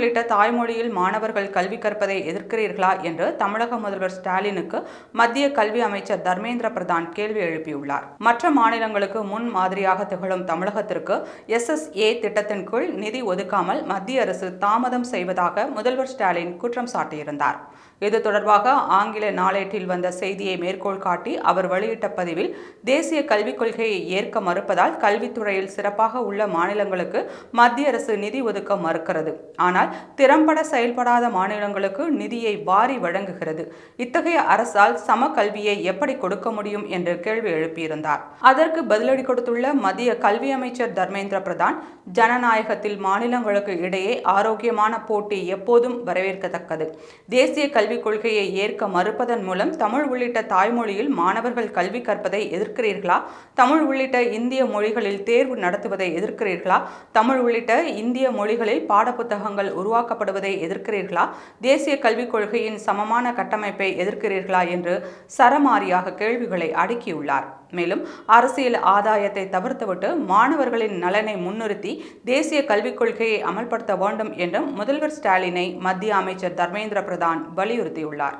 உள்ளிட்ட தாய்மொழியில் மாணவர்கள் கல்வி கற்பதை எதிர்க்கிறீர்களா என்று தமிழக முதல்வர் ஸ்டாலினுக்கு மத்திய கல்வி அமைச்சர் தர்மேந்திர பிரதான் கேள்வி எழுப்பியுள்ளார். மற்ற மாநிலங்களுக்கு முன் மாதிரியாக திகழும் தமிழகத்திற்கு எஸ்எஸ்ஏ திட்டத்தின் கீழ் நிதி ஒதுக்காமல் மத்திய அரசு தாமதம் செய்வதாக முதல்வர் ஸ்டாலின் குற்றம் சாட்டியிருந்தார். இது தொடர்பாக ஆங்கில நாளேட்டில் வந்த செய்தியை மேற்கோள் காட்டி அவர் வெளியிட்ட பதிவில் தேசிய கல்விக் கொள்கையை ஏற்க மறுப்பதால் கல்வித்துறையில் சிறப்பாக உள்ள மாநிலங்களுக்கு மத்திய அரசு நிதி ஒதுக்க மறுக்கிறது. ஆனால் திறம்பட செயல்படாத மாநிலங்களுக்கு நிதியை வாரி வழங்குகிறது. இத்தகைய அரசால் சம கல்வியை எப்படி கொடுக்க முடியும் என்று கேள்வி எழுப்பியிருந்தார். அதற்கு பதிலடி கொடுத்துள்ள மத்திய கல்வி அமைச்சர் தர்மேந்திர பிரதான் ஜனநாயகத்தில் மாநிலங்களுக்கு இடையே ஆரோக்கியமான போட்டி எப்போதும் வரவேற்கத்தக்கது. தேசிய கல்விக் கொள்கையை ஏற்க மறுப்பதன் மூலம் தமிழ் உள்ளிட்ட தாய்மொழியில் மாணவர்கள் கல்வி கற்பதை எதிர்க்கிறீர்களா? தமிழ் உள்ளிட்ட இந்திய மொழிகளில் தேர்வு நடத்துவதை எதிர்க்கிறீர்களா? தமிழ் உள்ளிட்ட இந்திய மொழிகளில் பாடப்புத்தகங்கள் உருவாக்கப்படுவதை எதிர்க்கிறீர்களா? தேசிய கல்விக் கொள்கையின் சமமான கட்டமைப்பை எதிர்க்கிறீர்களா என்று சரமாரியாக கேள்விகளை அடுக்கியுள்ளார். மேலும் அரசியல் ஆதாயத்தை தவிர்த்துவிட்டு மாணவர்களின் நலனை முன்னிறுத்தி தேசிய கல்விக் கொள்கையை அமல்படுத்த வேண்டும் என்றும் முதல்வர் ஸ்டாலினை மத்திய அமைச்சர் தர்மேந்திர பிரதான் வலியுறுத்தியுள்ளார்.